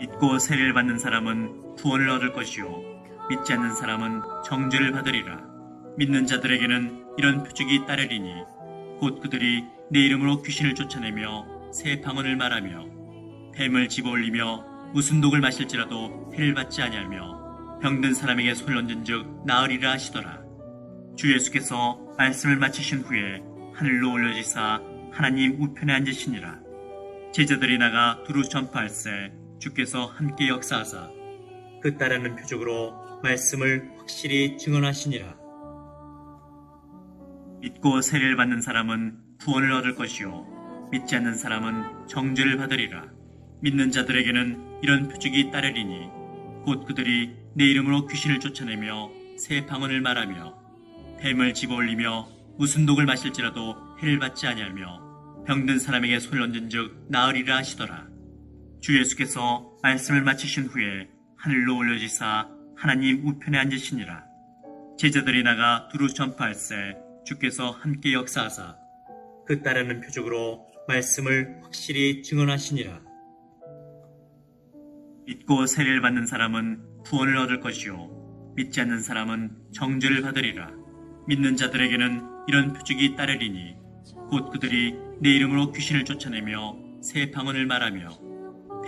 믿고 세례를 받는 사람은 구원을 얻을 것이요 믿지 않는 사람은 정죄를 받으리라. 믿는 자들에게는 이런 표적이 따르리니 곧 그들이 내 이름으로 귀신을 쫓아내며 새 방언을 말하며 뱀을 집어올리며 무슨 독을 마실지라도 해를 받지 아니하며 병든 사람에게 손을 얹은즉 나으리라 하시더라. 주 예수께서 말씀을 마치신 후에 하늘로 올려지사 하나님 우편에 앉으시니라. 제자들이 나가 두루 전파할세 주께서 함께 역사하사 그 따르는 표적으로 말씀을 확실히 증언하시니라. 믿고 세례를 받는 사람은 구원을 얻을 것이요 믿지 않는 사람은 정죄를 받으리라. 믿는 자들에게는 이런 표적이 따르리니 곧 그들이 내 이름으로 귀신을 쫓아내며 새 방언을 말하며 뱀을 집어올리며 무슨 독을 마실지라도 해를 받지 아니하며 병든 사람에게 손을 얹은즉 나으리라 하시더라. 주 예수께서 말씀을 마치신 후에 하늘로 올려지사 하나님 우편에 앉으시니라. 제자들이 나가 두루 전파할세 주께서 함께 역사하사 그 따르는 표적으로 말씀을 확실히 증언하시니라. 믿고 세례를 받는 사람은 구원을 얻을 것이요 믿지 않는 사람은 정죄를 받으리라. 믿는 자들에게는 이런 표적이 따르리니 곧 그들이 내 이름으로 귀신을 쫓아내며 새 방언을 말하며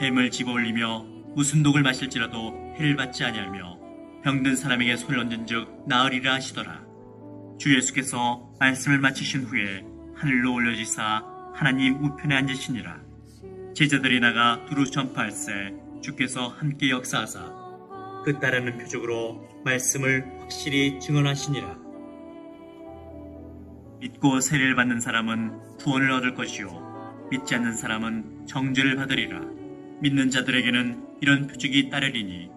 뱀을 집어올리며 무슨 독을 마실지라도 해를 받지 아니하며 병든 사람에게 손을 얹은즉 나으리라 하시더라. 주 예수께서 말씀을 마치신 후에 하늘로 올려지사 하나님 우편에 앉으시니라. 제자들이 나가 두루 전파할세 주께서 함께 역사하사 그 따르는 표적으로 말씀을 확실히 증언하시니라. 믿고 세례를 받는 사람은 구원을 얻을 것이요 믿지 않는 사람은 정죄를 받으리라. 믿는 자들에게는 이런 표적이 따르리니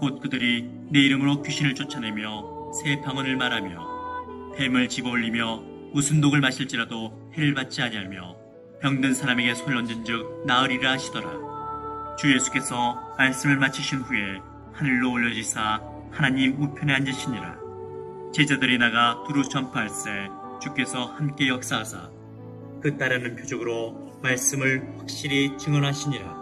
곧 그들이 내 이름으로 귀신을 쫓아내며 새 방언을 말하며 뱀을 집어올리며 무슨 독을 마실지라도 해를 받지 아니하며 병든 사람에게 손을 얹은즉 나으리라 하시더라. 주 예수께서 말씀을 마치신 후에 하늘로 올려지사 하나님 우편에 앉으시니라. 제자들이 나가 두루 전파할세 주께서 함께 역사하사 그 따르는 표적으로 말씀을 확실히 증언하시니라.